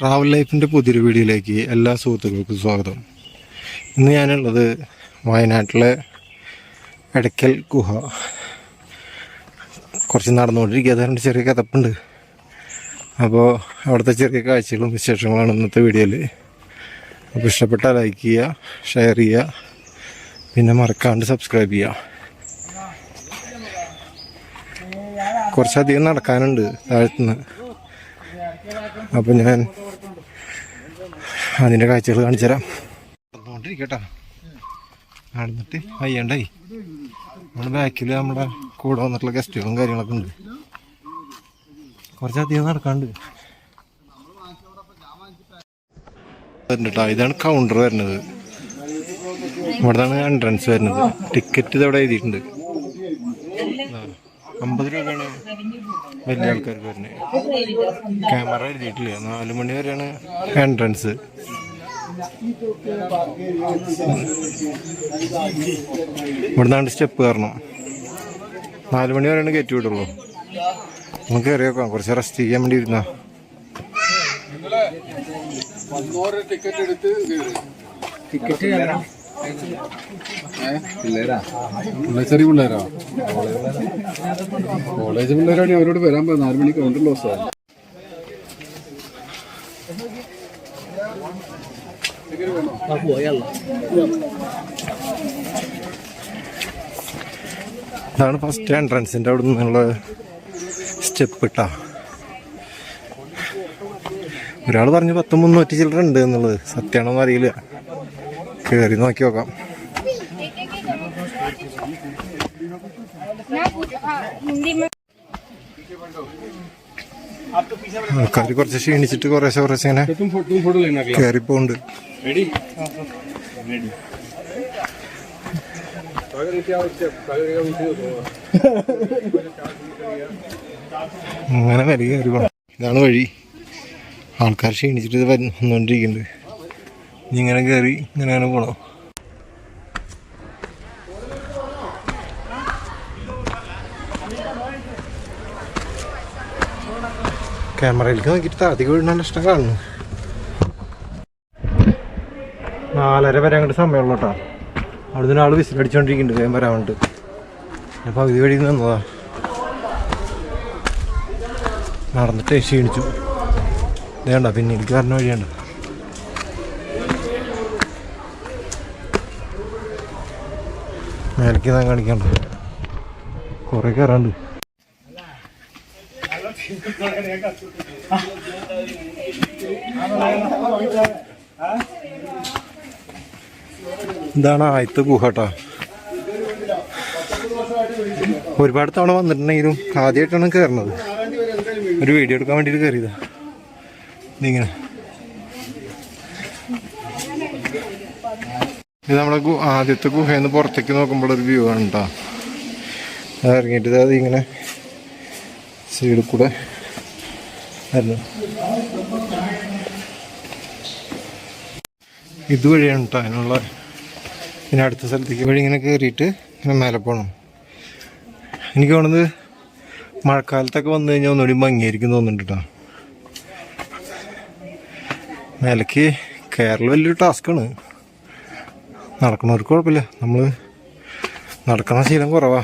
Travel ലൈഫിന്റെ പുതിയൊരു വീഡിയോയിലേക്ക് എല്ലാ സുഹൃത്തുക്കൾക്കും സ്വാഗതം. ഇന്ന് ഞാനുള്ളത് വയനാട്ടിലെ എടയ്ക്കൽ ഗുഹ. കുറച്ച് നടന്നുകൊണ്ടിരിക്കുക. അതുകൊണ്ട് ചെറിയ കഥപ്പുണ്ട്. അപ്പോൾ അവിടുത്തെ ചെറിയ കാഴ്ചകളും വിശേഷങ്ങളാണ് ഇന്നത്തെ വീഡിയോയിൽ. അപ്പോൾ ഇഷ്ടപ്പെട്ടാൽ ലൈക്ക് ചെയ്യുക ഷെയർ ചെയ്യുക പിന്നെ മറക്കാണ്ട് സബ്സ്ക്രൈബ് ചെയ്യുക. കുറച്ചധികം നടക്കാനുണ്ട് താഴത്തുനിന്ന്. അപ്പം ഞാൻ അതിന്റെ കാഴ്ചകൾ കാണിച്ചു തരാം. നടന്നുകൊണ്ടിരിക്കട്ടാ. നടന്നിട്ട് അയ്യണ്ടായി നമ്മുടെ ബാക്കിൽ നമ്മുടെ കൂടെ വന്നിട്ടുള്ള ഗസ്റ്റുകളും കാര്യങ്ങളൊക്കെ ഉണ്ട്. കുറച്ചധികം നടക്കാണ്ട്. വരുന്നുട്ടോ ഇതാണ് കൗണ്ടർ വരുന്നത്. ഇവിടുന്നാണ് എൻട്രൻസ് വരുന്നത്. ടിക്കറ്റ് ഇതവിടെ എഴുതിയിട്ടുണ്ട്. അമ്പത് രൂപയാണ് വലിയ ആൾക്കാർക്ക് വരുന്നത്. ക്യാമറ എഴുതിയിട്ടില്ല. നാല് മണി വരെയാണ് എൻട്രൻസ്. ഇവിടുന്നാണ്ട് സ്റ്റെപ്പ് കയറണം. നാല് മണി വരെയാണ് കയറ്റി വിടുള്ളൂ. നമുക്ക് കയറി നോക്കാം. കുറച്ച് റെസ്റ്റ് ചെയ്യാൻ വേണ്ടി ഇരുന്നാ. ടിക്കറ്റ് എടുത്ത് ടിക്കറ്റ് പിള്ളേരാ? ചെറിയ പിള്ളേരാ? കോളേജ് പിള്ളേരാണ് അവരോട് വരാൻ പോയത്. നാല് മണിക്ക് കൗണ്ടർ ലോസ് ഇതാണ് ഫസ്റ്റ് എൻട്രൻസിന്റെ അവിടെ നിന്നുള്ള സ്റ്റെപ്പ് ഇട്ടാ ഒരാൾ പറഞ്ഞു പത്ത് മുന്നൂറ്റി ചില്ലറുണ്ട് എന്നുള്ളത്. സത്യമാണോന്ന് അറിയില്ല. കയറി നോക്കി നോക്കാം. ആൾക്കാർ കുറച്ച് ക്ഷീണിച്ചിട്ട് കുറേശ്ശെ കുറച്ച് ഇങ്ങനെ കയറിപ്പോണ്ട് അങ്ങനെ വരി പോണം ഇതാണ് വഴി. ആൾക്കാർ ക്ഷീണിച്ചിട്ട് വന്നുകൊണ്ടിരിക്കുന്നുണ്ട്. ഇങ്ങനെ കയറി ഇങ്ങനെയാണ് പോണം. ക്യാമറയിലേക്ക് നോക്കിയിട്ട് അധികം വീടിനാണ് ഇഷ്ടം കാണുന്നു. നാലര വരെ അങ്ങോട്ട് സമയമുള്ളൂ കേട്ടോ. അവിടുന്ന് ആൾ വിസിലടിച്ചോണ്ടിരിക്കുന്നുണ്ട് വേഗം വരാൻ വേണ്ടി ഞാൻ പകുതി വഴി നിന്നതാ നടന്നിട്ട് ക്ഷീണിച്ചു. വേണ്ട പിന്നെ എനിക്ക് പറഞ്ഞ വഴിയുണ്ട്. മേലേക്ക് ഞാൻ കാണിക്കണ്ട കുറെ കയറാണ്ട് ഇതാണ് ആദ്യത്തെ ഗുഹട്ടാ ഒരുപാട് തവണ വന്നിട്ടുണ്ടെങ്കിലും ആദ്യമായിട്ടാണ് കയറുന്നത് ഒരു വീഡിയോ എടുക്കാൻ വേണ്ടിയിട്ട് കയറിയതാ ഇതിങ്ങനെ ഇത് നമ്മുടെ ആദ്യത്തെ ഗുഹയിൽ നിന്ന് പുറത്തേക്ക് നോക്കുമ്പോൾ ഒരു വ്യൂ ആണ് കേട്ടോ ഇറങ്ങിയിട്ട് അത് ഇങ്ങനെ സൈഡിൽ കൂടെ ഇതുവഴിയാണ് കേട്ടോ അതിനുള്ള പിന്നെ അടുത്ത സ്ഥലത്തേക്ക് വഴി ഇങ്ങനെ കയറിയിട്ട് ഇങ്ങനെ മേലെ പോകണം എനിക്ക് തോന്നുന്നത് മഴക്കാലത്തൊക്കെ വന്നു കഴിഞ്ഞാൽ ഒന്നുകൂടി ഭംഗിയായിരിക്കും തോന്നുന്നുണ്ട് കേട്ടോ മേലേക്ക് കയറൽ വലിയൊരു ടാസ്ക്കാണ് നടക്കുന്നവർക്ക് കുഴപ്പമില്ല. നമ്മൾ നടക്കണ ശീലം കുറവാ.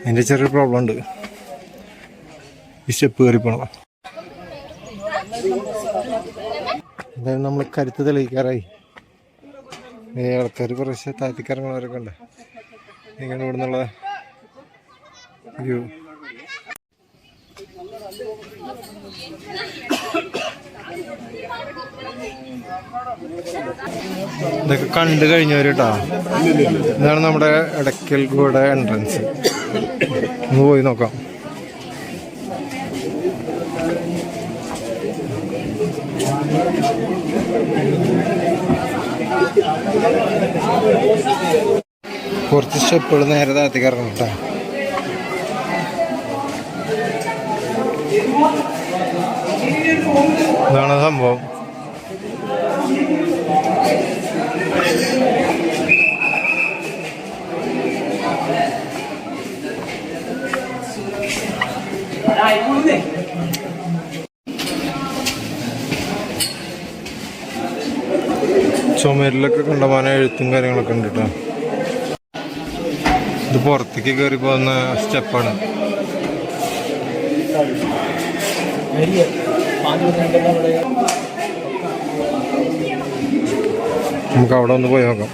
അതിന്റെ ചെറിയൊരു പ്രോബ്ലം ഉണ്ട്. ഈ സ്റ്റെപ്പ് കയറി എന്തായാലും നമ്മൾ കരുത്ത് തെളിയിക്കാറായി. ആൾക്കാർ കുറച്ച് താത്തിക്കറങ്ങുന്നവരൊക്കെ ഉണ്ട്. ഇങ്ങനെ ഇവിടെ നിന്നുള്ള വ്യൂ ഇതൊക്കെ കണ്ടു കഴിഞ്ഞവര് കേട്ടോ ഇതാണ് നമ്മുടെ ഇടയ്ക്കൽ കൂടെ എൻട്രൻസ് ഒന്ന് പോയി നോക്കാം. കുറച്ച് സ്റ്റെപ്പുകൾ നേരെ താത്തിക്കിറങ്ങട്ടെ ഇതാണ് സംഭവം. ചുമരിലൊക്കെ കണ്ടമാനം എഴുത്തും കാര്യങ്ങളൊക്കെ ഉണ്ട് കേട്ടോ ഇത് പുറത്തേക്ക് കയറി പോകുന്ന സ്റ്റെപ്പാണ്. നമുക്ക് അവിടെ ഒന്ന് പോയി നോക്കാം.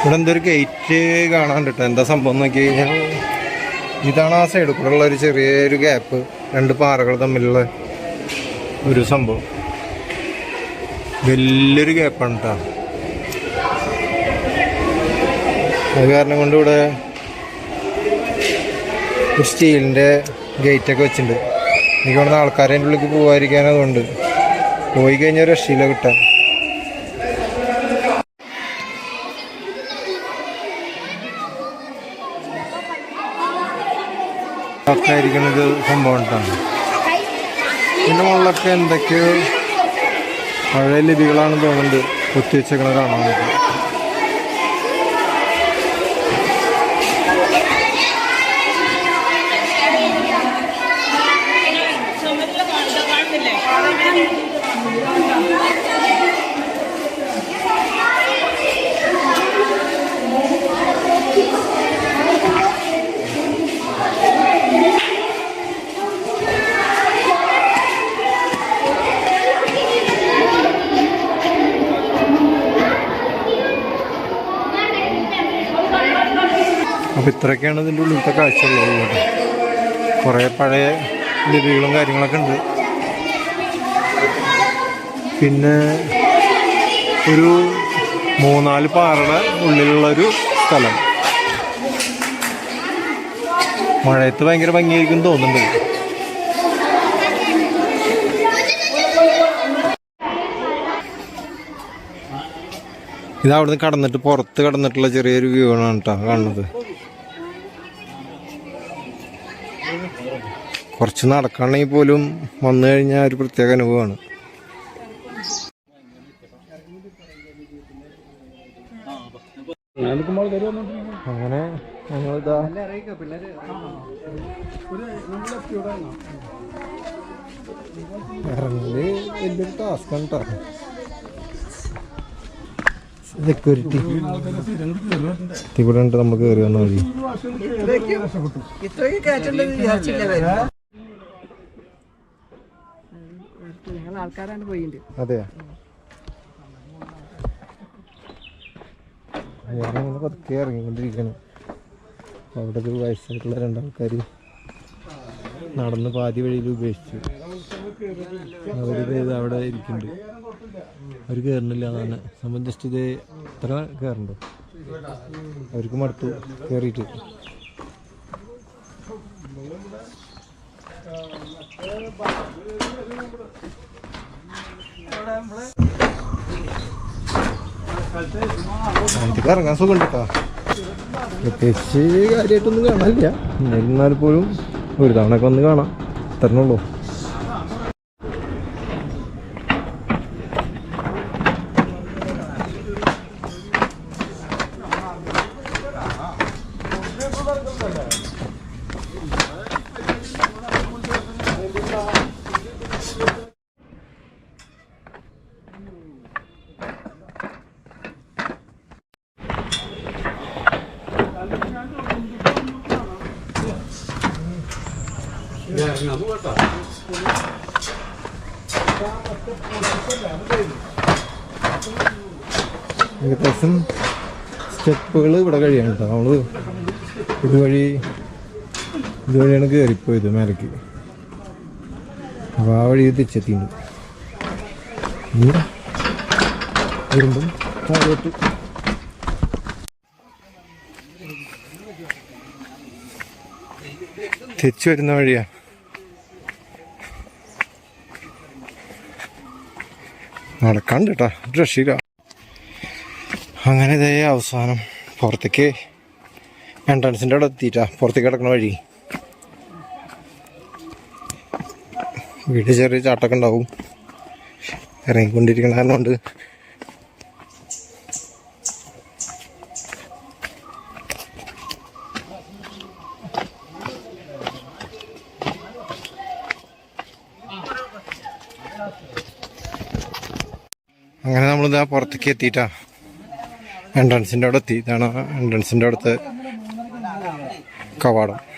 ഇവിടെ എന്തൊരു ഗേറ്റ് കാണാൻ കേട്ടോ എന്താ സംഭവം നോക്കി കഴിഞ്ഞാൽ ഇതാണ് ആ സൈഡിൽ കൂടെ ഉള്ള ഒരു ചെറിയൊരു ഗ്യാപ്പ് രണ്ട് പാറകൾ തമ്മിലുള്ള ഒരു സംഭവം. വലിയൊരു ഗ്യാപ്പാണ് കേട്ടോ അത് കാരണം കൊണ്ട് ഇവിടെ സ്റ്റീലിന്റെ ഗേറ്റൊക്കെ വെച്ചിട്ടുണ്ട്. എനിക്ക് ഇവിടുന്ന് ആൾക്കാരെ അതിന്റെ ഉള്ളിലേക്ക് പോകാതിരിക്കാൻ അതുകൊണ്ട്. പോയി കഴിഞ്ഞാൽ രക്ഷയില്ല കിട്ടാൻ. ആയിരിക്കുന്നത് സംഭവം ഉണ്ടാണ് പിന്നെ മുകളിലൊക്കെ എന്തൊക്കെയോ പഴയ ലിപികളാണെന്ന് തോന്നുന്നുണ്ട്. കുത്തിവെച്ചേക്കണ കാണാൻ അപ്പോൾ ഇത്രയൊക്കെയാണ് ഇതിന്റെ ഉള്ളിലത്തെ കാഴ്ചയുള്ളത് കേട്ടോ. കുറേ പഴയ ലിപികളും കാര്യങ്ങളൊക്കെ ഉണ്ട്. പിന്നെ ഒരു മൂന്നാൽ പാറയുടെ ഉള്ളിലുള്ളൊരു സ്ഥലം. മഴയത്ത് ഭയങ്കര ഭംഗിയായിരിക്കും തോന്നുന്നുണ്ട്. ഇത് അവിടുന്ന് കടന്നിട്ട് പുറത്ത് കടന്നിട്ടുള്ള ചെറിയൊരു വ്യൂ ആണ് കേട്ടോ കാണുന്നത്. കുറച്ച് നടക്കണമെങ്കിൽ പോലും വന്നു കഴിഞ്ഞാൽ ഒരു പ്രത്യേക അനുഭവമാണ്. അങ്ങനെ ഞങ്ങളിതാ ഇറങ്ങൽ വലിയൊരു ടാസ്ക് ആണ് കേട്ടോ സെക്യൂരിറ്റി ഇവിടെ ഉണ്ട് നമ്മൾ കയറി വന്നാൽ വഴി. ഞങ്ങൾ ആൾക്കാരാണ് പോയിട്ടുണ്ട് ഞാനിങ്ങനെ പതുക്കെ അവിടെ ഒരു വയസ്സായിട്ടുള്ള രണ്ടാൾക്കാർ നടന്ന് പാതി വഴിയിൽ ഉപേക്ഷിച്ചു. അവരിത് അവിടെ ഇരിക്കുന്നുണ്ട്. അവർ കേറണില്ല തന്നെ സംബന്ധിച്ചത് ഇത് എത്ര കയറുണ്ടോ അവർക്ക് മടുത്തു കയറിയിട്ട് എനിക്ക് ഇറങ്ങാൻ സുഖം കേട്ടോ പ്രത്യേകിച്ച് കാര്യമായിട്ടൊന്നും കാണാനില്ല. എന്നാൽ പോലും ഒരു തവണ ഒക്കെ ഒന്ന് കാണാം തരണുള്ളൂ ഏകദേശം സ്റ്റെപ്പുകൾ ഇവിടെ കഴിയാണ് കേട്ടോ. നമ്മൾ ഇതുവഴി ഇതുവഴിയാണ് കയറിപ്പോയത് മേലേക്ക്. അപ്പോൾ ആ വഴി തിരിച്ചെത്തിയിട്ടുണ്ട്. വരുമ്പം താഴോട്ട്. തിരിച്ചു വരുന്ന വഴിയാ. നടക്കാണ്ട് കേട്ടോ രക്ഷയില്ല. അങ്ങനെ ഇതേ അവസാനം. പുറത്തേക്ക് എൻട്രൻസിന്റെ അവിടെ എത്തിയിട്ടാ. പുറത്തേക്ക് കിടക്കണ വഴി. വീട് ചെറിയ ചാട്ടൊക്കെ ഉണ്ടാവും. ഇറങ്ങിക്കൊണ്ടിരിക്കണ കാരണം അങ്ങനെ ഇതാ പുറത്തേക്ക് എത്തിയിട്ടാ. എൻട്രൻസിന്റെ അവിടെ എത്തി. ഇതാണ് എൻട്രൻസിന്റെ അടുത്ത് കവാടം.